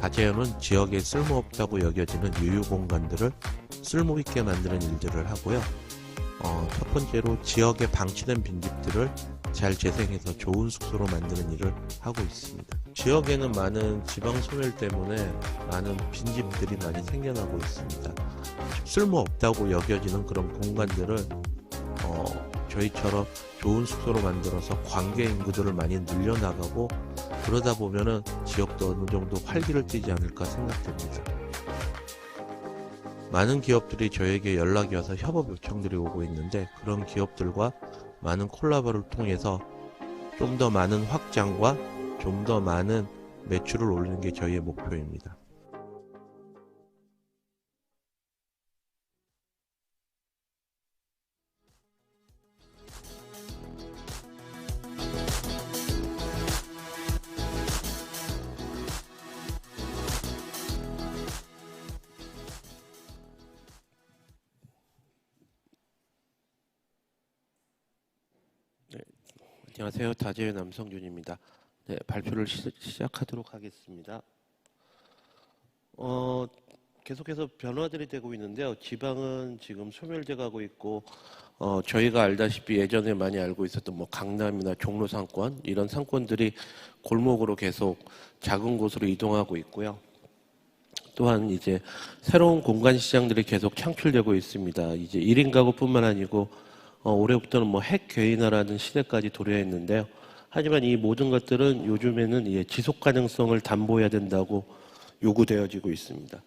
다재현은 지역에 쓸모없다고 여겨지는 유휴 공간들을 쓸모있게 만드는 일들을 하고요. 어, 첫 번째로 지역에 방치된 빈집들을 잘 재생해서 좋은 숙소로 만드는 일을 하고 있습니다. 지역에는 많은 지방 소멸 때문에 많은 빈집들이 많이 생겨나고 있습니다. 쓸모없다고 여겨지는 그런 공간들을 어, 저희처럼 좋은 숙소로 만들어서 관계 인구들을 많이 늘려나가고 그러다 보면은 지역도 어느 정도 활기를 띠지 않을까 생각됩니다. 많은 기업들이 저에게 연락이 와서 협업 요청들이 오고 있는데 그런 기업들과 많은 콜라보를 통해서 좀 더 많은 확장과 좀 더 많은 매출을 올리는 게 저희의 목표입니다. 안녕하세요. 다재의 남성준입니다. 네, 발표를 시, 시작하도록 하겠습니다. 어, 계속해서 변화들이 되고 있는데요. 지방은 지금 소멸돼 가고 있고 어, 저희가 알다시피 예전에 많이 알고 있었던 뭐 강남이나 종로 상권 이런 상권들이 골목으로 계속 작은 곳으로 이동하고 있고요. 또한 이제 새로운 공간 시장들이 계속 창출되고 있습니다. 이제 1인 가구뿐만 아니고 어, 올해부터는 뭐 핵 개인화라는 시대까지 도래했는데요. 하지만 이 모든 것들은 요즘에는 예, 지속 가능성을 담보해야 된다고 요구되어지고 있습니다.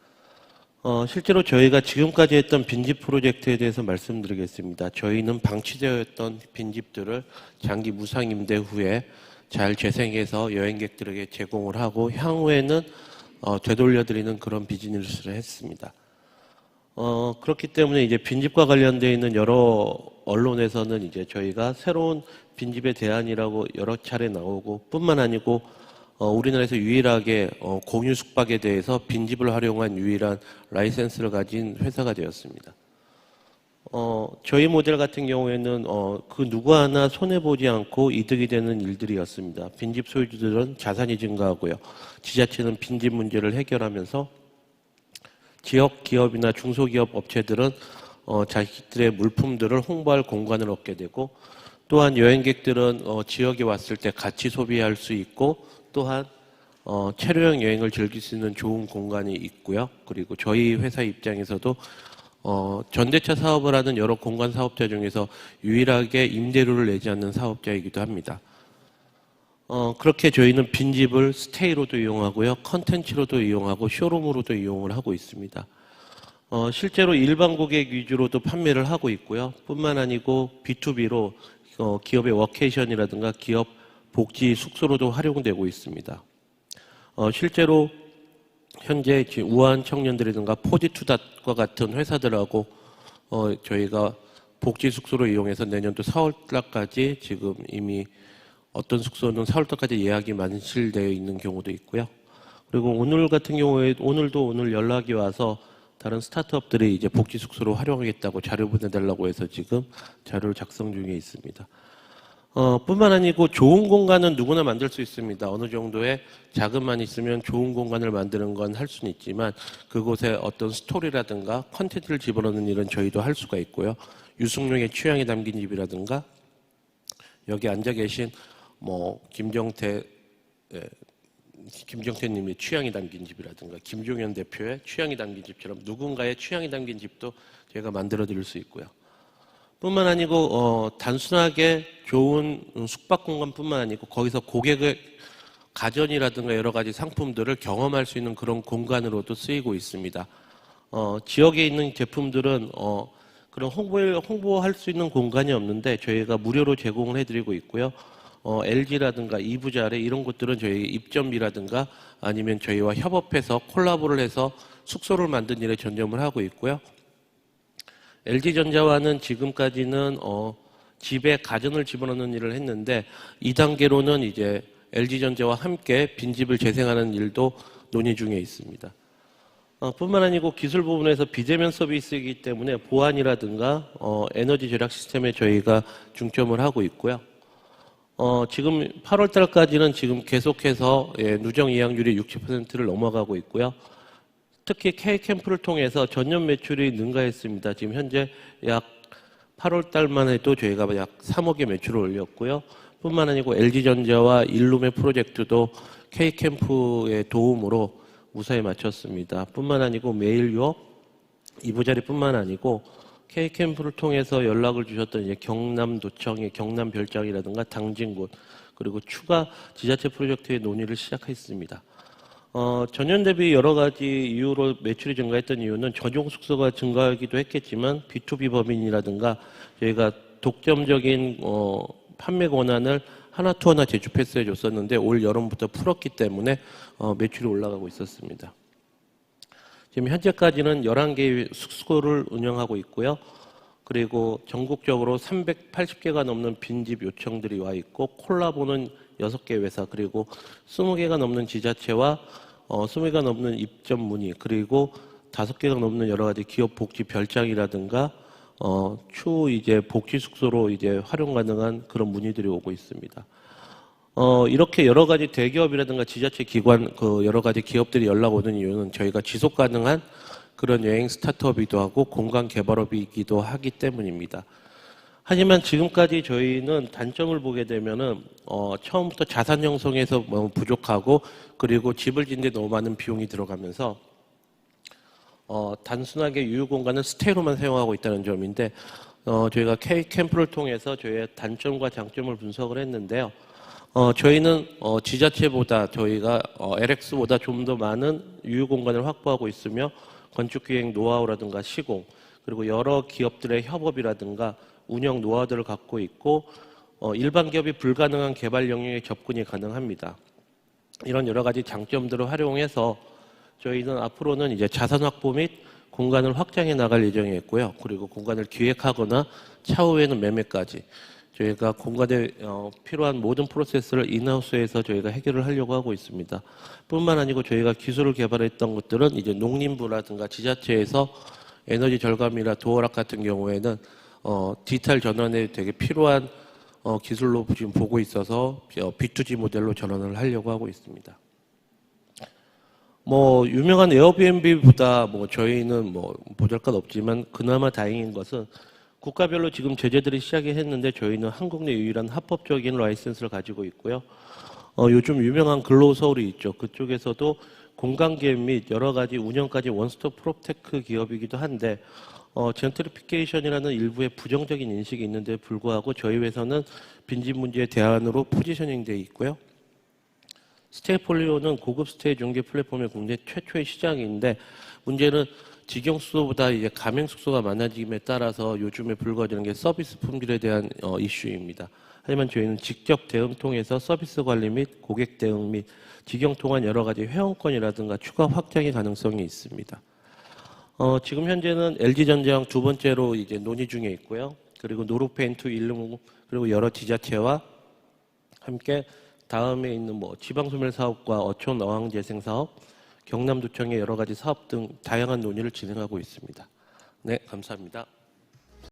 어, 실제로 저희가 지금까지 했던 빈집 프로젝트에 대해서 말씀드리겠습니다. 저희는 방치되어 있던 빈집들을 장기 무상 임대 후에 잘 재생해서 여행객들에게 제공을 하고 향후에는 어, 되돌려드리는 그런 비즈니스를 했습니다. 어, 그렇기 때문에 이제 빈집과 관련되어 있는 여러 언론에서는 이제 저희가 새로운 빈집의 대안이라고 여러 차례 나오고 뿐만 아니고 어, 우리나라에서 유일하게 어, 공유 숙박에 대해서 빈집을 활용한 유일한 라이센스를 가진 회사가 되었습니다. 어, 저희 모델 같은 경우에는 어, 그 누구 하나 손해 보지 않고 이득이 되는 일들이었습니다. 빈집 소유주들은 자산이 증가하고요. 지자체는 빈집 문제를 해결하면서 지역 기업이나 중소기업 업체들은 어, 자기들의 물품들을 홍보할 공간을 얻게 되고 또한 여행객들은 어, 지역에 왔을 때 같이 소비할 수 있고 또한 어, 체류형 여행을 즐길 수 있는 좋은 공간이 있고요. 그리고 저희 회사 입장에서도 어, 전대차 사업을 하는 여러 공간 사업자 중에서 유일하게 임대료를 내지 않는 사업자이기도 합니다. 어, 그렇게 저희는 빈집을 스테이로도 이용하고요, 컨텐츠로도 이용하고 쇼룸으로도 이용을 하고 있습니다. 어, 실제로 일반 고객 위주로도 판매를 하고 있고요. 뿐만 아니고 B2B로 어, 기업의 워케이션이라든가 기업 복지 숙소로도 활용되고 있습니다. 어, 실제로 현재 우한 청년들이든가 포지투닷과 같은 회사들하고 어, 저희가 복지 숙소로 이용해서 내년도 4월달까지 지금 이미 어떤 숙소는 4월달까지 예약이 만실되어 있는 경우도 있고요. 그리고 오늘 같은 경우에 오늘도 오늘 연락이 와서 다른 스타트업들이 이제 복지 숙소로 활용하겠다고 자료 보내달라고 해서 지금 자료를 작성 중에 있습니다. 어, 뿐만 아니고 좋은 공간은 누구나 만들 수 있습니다. 어느 정도의 자금만 있으면 좋은 공간을 만드는 건 할 수는 있지만 그곳에 어떤 스토리라든가 컨텐츠를 집어넣는 일은 저희도 할 수가 있고요. 유승룡의 취향이 담긴 집이라든가 여기 앉아 계신 뭐 김정태 예, 김정태님의 취향이 담긴 집이라든가 김종현 대표의 취향이 담긴 집처럼 누군가의 취향이 담긴 집도 제가 만들어 드릴 수 있고요. 뿐만 아니고 어, 단순하게 좋은 숙박 공간뿐만 아니고 거기서 고객의 가전이라든가 여러 가지 상품들을 경험할 수 있는 그런 공간으로도 쓰이고 있습니다. 어, 지역에 있는 제품들은 어, 그런 홍보를 홍보할 수 있는 공간이 없는데 저희가 무료로 제공을 해드리고 있고요. 어, LG라든가 이부자래 이런 곳들은 저희 입점비라든가 아니면 저희와 협업해서 콜라보를 해서 숙소를 만든 일에 전념을 하고 있고요. LG전자와는 지금까지는 어, 집에 가전을 집어넣는 일을 했는데 2단계로는 이제 LG전자와 함께 빈집을 재생하는 일도 논의 중에 있습니다. 어, 뿐만 아니고 기술 부분에서 비대면 서비스이기 때문에 보안이라든가 어, 에너지 절약 시스템에 저희가 중점을 하고 있고요. 어, 지금 8월 달까지는 지금 계속해서 예, 누정 이양률이 60%를 넘어가고 있고요. 특히 K 캠프를 통해서 전년 매출이 능가했습니다. 지금 현재 약 8월 달만 해도 저희가 약 3억의 매출을 올렸고요. 뿐만 아니고 LG전자와 일룸의 프로젝트도 K 캠프의 도움으로 무사히 마쳤습니다. 뿐만 아니고 매일 유업 이부자리뿐만 아니고 K 캠프를 통해서 연락을 주셨던 이제 경남도청의 경남별장이라든가 당진곳 그리고 추가 지자체 프로젝트의 논의를 시작했습니다. 어, 전년 대비 여러 가지 이유로 매출이 증가했던 이유는 전용 숙소가 증가하기도 했겠지만 B2B 법인이라든가 저희가 독점적인 어, 판매 권한을 하나 투 하나 제주 패스해 줬었는데 올 여름부터 풀었기 때문에 어, 매출이 올라가고 있었습니다. 지금 현재까지는 11개의 숙소를 운영하고 있고요. 그리고 전국적으로 380개가 넘는 빈집 요청들이 와 있고 콜라보는 6개 회사 그리고 20개가 넘는 지자체와 어, 20개가 넘는 입점 문의 그리고 5개가 넘는 여러 가지 기업 복지 별장이라든가 어, 추후 이제 복지 숙소로 이제 활용 가능한 그런 문의들이 오고 있습니다. 어, 이렇게 여러 가지 대기업이라든가 지자체 기관, 그 여러 가지 기업들이 연락 오는 이유는 저희가 지속 가능한 그런 여행 스타트업이기도 하고 공간 개발업이기도 하기 때문입니다. 하지만 지금까지 저희는 단점을 보게 되면은 어, 처음부터 자산 형성에서 너무 부족하고 그리고 집을 짓는데 너무 많은 비용이 들어가면서 어, 단순하게 유휴 공간을 스테이로만 사용하고 있다는 점인데 어, 저희가 K 캠프를 통해서 저희의 단점과 장점을 분석을 했는데요. 어, 저희는 어, 지자체보다 저희가 어, LX보다 좀 더 많은 유휴 공간을 확보하고 있으며 건축 기획 노하우라든가 시공 그리고 여러 기업들의 협업이라든가 운영 노하우들을 갖고 있고 어, 일반 기업이 불가능한 개발 영역에 접근이 가능합니다. 이런 여러 가지 장점들을 활용해서 저희는 앞으로는 이제 자산 확보 및 공간을 확장해 나갈 예정이었고요. 그리고 공간을 기획하거나 차후에는 매매까지 저희가 공간에 어, 필요한 모든 프로세스를 인하우스에서 저희가 해결을 하려고 하고 있습니다. 뿐만 아니고 저희가 기술을 개발했던 것들은 이제 농림부라든가 지자체에서 에너지 절감이나 도어락 같은 경우에는 어, 디지털 전환에 되게 필요한 어, 기술로 지금 보고 있어서 어, B2G 모델로 전환을 하려고 하고 있습니다. 뭐 유명한 에어비앤비보다 뭐 저희는 뭐 보잘것 없지만 그나마 다행인 것은 국가별로 지금 제재들이 시작이 했는데 저희는 한국 내 유일한 합법적인 라이센스를 가지고 있고요. 어, 요즘 유명한 글로우 서울이 있죠. 그쪽에서도 공간기업 및 여러 가지 운영까지 원스톱 프로테크 기업이기도 한데 어, 젠트리피케이션이라는 일부의 부정적인 인식이 있는데 불구하고 저희 회사는 빈집 문제의 대안으로 포지셔닝 돼 있고요. 스테이폴리오는 고급 스테이 중개 플랫폼의 국내 최초의 시장인데 문제는 직영 숙소보다 이제 가맹 숙소가 많아짐에 따라서 요즘에 불거지는 게 서비스 품질에 대한 어, 이슈입니다. 하지만 저희는 직접 대응 통해서 서비스 관리 및 고객 대응 및 직영 통한 여러 가지 회원권이라든가 추가 확장의 가능성이 있습니다. 어, 지금 현재는 LG전자랑 두 번째로 이제 논의 중에 있고요. 그리고 노르페인투 일름 그리고 여러 지자체와 함께 다음에 있는 뭐 지방소멸 사업과 어촌 어항 재생 사업, 경남도청의 여러 가지 사업 등 다양한 논의를 진행하고 있습니다. 네, 감사합니다.